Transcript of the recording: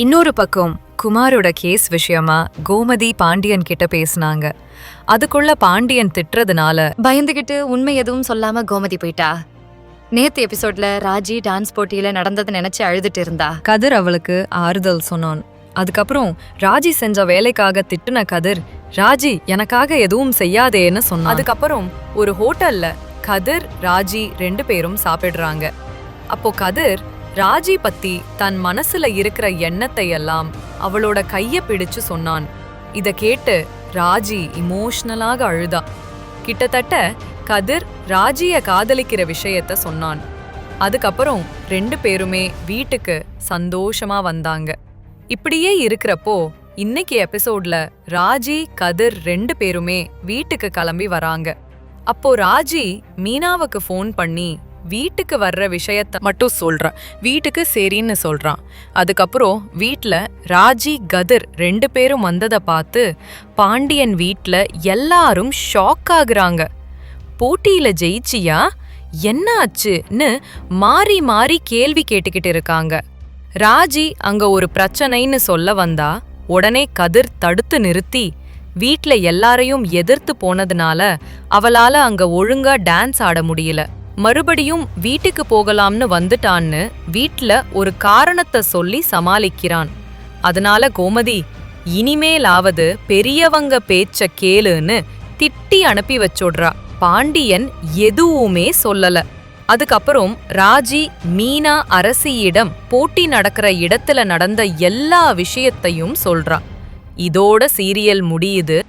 இன்னொரு பக்கம் குமாரோட கேஸ் விஷயமா கோமதி பாண்டியன் கிட்ட பேசுனாங்க. அதுக்குள்ள பாண்டியன் திட்டுறதுனால பயந்துகிட்டு உண்மை எதுவும் சொல்லாம கோமதி போயிட்டா? நேத்து எபிசோட்ல ராஜி டான்ஸ் போட்டியில நடந்ததை நினைச்சு அழுதுட்டு இருந்தா? கதிர் அவளுக்கு ஆறுதல் சொன்னான். அதுக்கப்புறம் ராஜி செஞ்ச வேலைக்காக திட்டுன கதிர் ராஜி எனக்காக எதுவும் செய்யாதேன்னு சொன்னான். அதுக்கப்புறம் ஒரு ஹோட்டல்ல கதிர் ராஜி ரெண்டு பேரும் சாப்பிடுறாங்க. அப்போ கதிர் ராஜி பத்தி தன் மனசுல இருக்கிற எண்ணத்தை எல்லாம் அவளோட கைய பிடிச்சு சொன்னான். இத கேட்டு ராஜி இமோஷனலாக அழுதா. கிட்டத்தட்ட கதிர் ராஜிய காதலிக்கிற விஷயத்த சொன்னான். அதுக்கப்புறம் ரெண்டு பேருமே வீட்டுக்கு சந்தோஷமா வந்தாங்க. இப்படியே இருக்கிறப்போ இன்னைக்கு எபிசோட்ல ராஜி கதிர் ரெண்டு பேருமே வீட்டுக்கு கிளம்பி வராங்க. அப்போ ராஜி மீனாவுக்கு ஃபோன் பண்ணி வீட்டுக்கு வர்ற விஷயத்த மட்டும் சொல்றான். வீட்டுக்கு சரின்னு சொல்றான். அதுக்கப்புறம் வீட்டில் ராஜி கதிர் ரெண்டு பேரும் வந்ததை பார்த்து பாண்டியன் வீட்டில் எல்லாரும் ஷாக் ஆகுறாங்க. போட்டியில ஜெயிச்சியா? என்ன ஆச்சுன்னு மாறி மாறி கேள்வி கேட்டுக்கிட்டு இருக்காங்க. ராஜி அங்க ஒரு பிரச்சனைன்னு சொல்ல வந்தா உடனே கதிர் தடுத்து நிறுத்தி வீட்ல எல்லாரையும் எதிர்த்து போனதுனால அவளால அங்க ஒழுங்கா டான்ஸ் ஆட முடியல. மறுபடியும் வீட்டுக்கு போகலாம்னு வந்துட்டான்னு வீட்ல ஒரு காரணத்தை சொல்லி சமாளிக்கிறான். அதனால கோமதி இனிமேலாவது பெரியவங்க பேச்ச கேளுன்னு திட்டி அனுப்பி வச்சோடுறா. பாண்டியன் எதுவுமே சொல்லல. அதுக்கப்புறம் ராஜி மீனா அரசியிடம் போட்டி நடக்கிற இடத்துல நடந்த எல்லா விஷயத்தையும் சொல்றா. இதோட சீரியல் முடியுது.